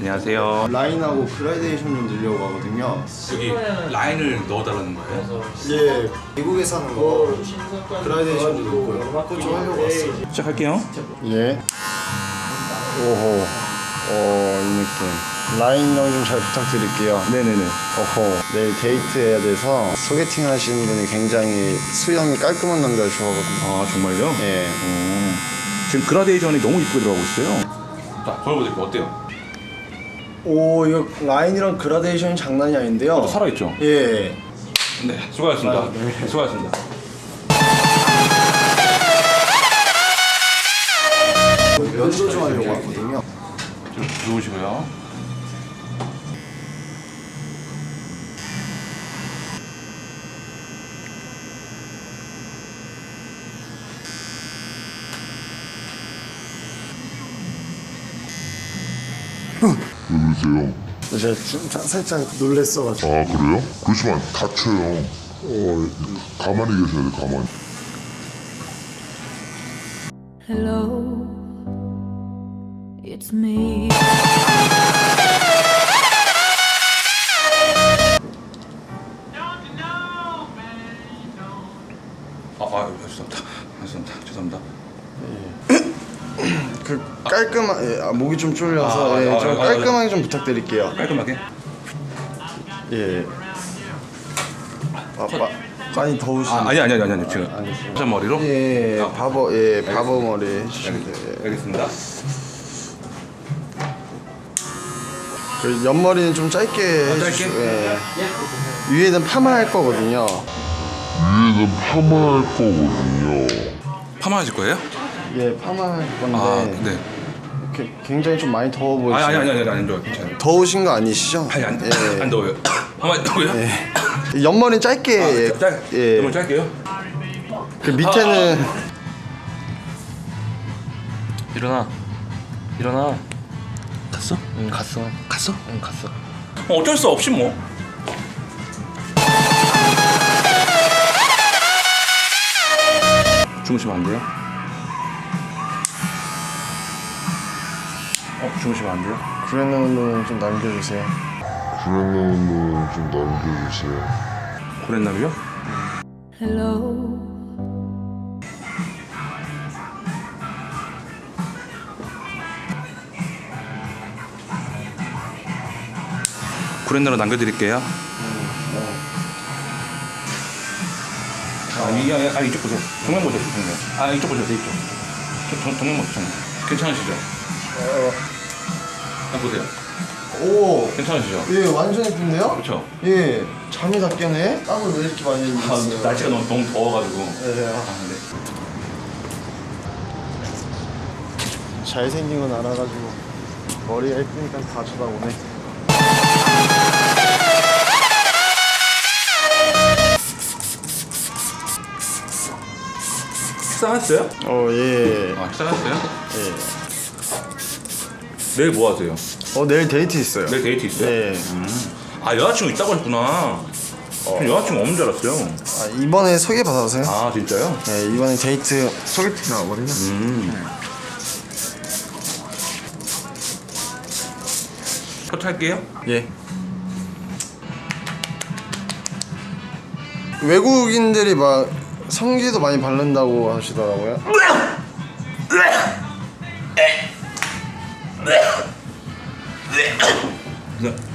안녕하세요. 라인하고 그라데이션 좀 넣으려고 하거든요. 여기 라인을 넣어달라는 거예요? 예, 미국에 사는 거 그라데이션도 넣고요. 그거 좀 하려고 왔어요. 시작할게요. 예. 오호. 어, 이 느낌. 라인형 좀 잘 부탁드릴게요. 네네네. 어허. 내일 데이트 해야 돼서 소개팅 하시는 분이 굉장히 수염이 깔끔한 남자를 좋아하거든요. 아 정말요? 예. 어, 지금 그라데이션이 너무 이쁘게 들어가고 있어요. 자, 걸어보세요. 어때요? 오, 이거 라인이랑 그라데이션이 장난이 아닌데요. 살아있죠? 예. 네, 수고하셨습니다. 네, 수고하셨습니다. 면도 좀 하려고 하거든요. 좀 누우시고요. 그러세요? 제가 좀 사- 살짝 놀랬어가지고. 아 그래요? 그렇지만 다쳐요. 어 가만히 계셔야 돼 가만히. Hello, it's me. 아, 아, 죄송합니다. 죄송합니다. 죄송합니다. 그 깔끔한 예, 아, 목이 좀 졸려서 아, 예, 아, 좀 아, 아, 깔끔하게 좀 부탁드릴게요. 깔끔하게. 예. 아, 마, 많이 더우신. 아, 아니 아니 아니 아니 지금 자 머리로. 예, 아, 바보 예, 바보 머리 해주시면 돼요. 예. 알겠습니다. 그 옆머리는 좀 짧게 해주시. 아, 짧게? 예. 위에는 파마할 거거든요. 위에는 파마할 거거든요. 파마 하실 거예요? 예, 파마할 건데. 아, 네. 게- 굉장히 좀 많이 더워 보이시죠? 아니 아니 아니 아니 아니 더워요. 괜찮아요. 더우신 거 아니시죠? 아니 안, 예. 안 더워요. 파마하고요? 옆머리는 짧게. 아, 예. 짧, 예. 너무 짧게요? 그 밑에는 일어나 일어나 갔어? 응 갔어 갔어? 응 갔어 어, 어쩔 수 없이 뭐. 주무시면 안 돼요? 어, 주무시면 안 돼요? 구레나 운동은 좀 남겨주세요. 그러면은 좀 남겨주세요. 고랬나비요? Hello, 구렛나루 남겨드릴게요. 아, 이, 아, 아, 이쪽 보세요. 정면 보세요, 정면. 아, 이쪽 보세요, 이쪽. 정면 보세요, 정면. 괜찮으시죠? 한번 보세요. 오, 괜찮으시죠? 예, 완전 예쁜데요? 그렇죠? 예, 잠이 다 깨네. 땀을 왜 이렇게 많이 아, 흘리세요? 날씨가 너무, 너무 더워가지고. 예, 아, 아, 네. 잘생긴 건 알아가지고 머리가 예쁘니까 다 쳐다보네. 식사하셨어요? 어, 예, 아, 식사하셨어요? 예. 내일 뭐 하세요? 어, 내일 데이트 있어요. 내일 데이트 있어요? 예. 아, 여자친구 있다고 하셨구나. 전 여자친구 없는 줄 알았어요. 아, 이번에 소개 받아서요? 아, 진짜요? 예, 이번에 데이트 소개팅 나오거든요. 커트할게요. 예. 외국인들이 막 성기도 많이 바른다고 하시더라고요. Look.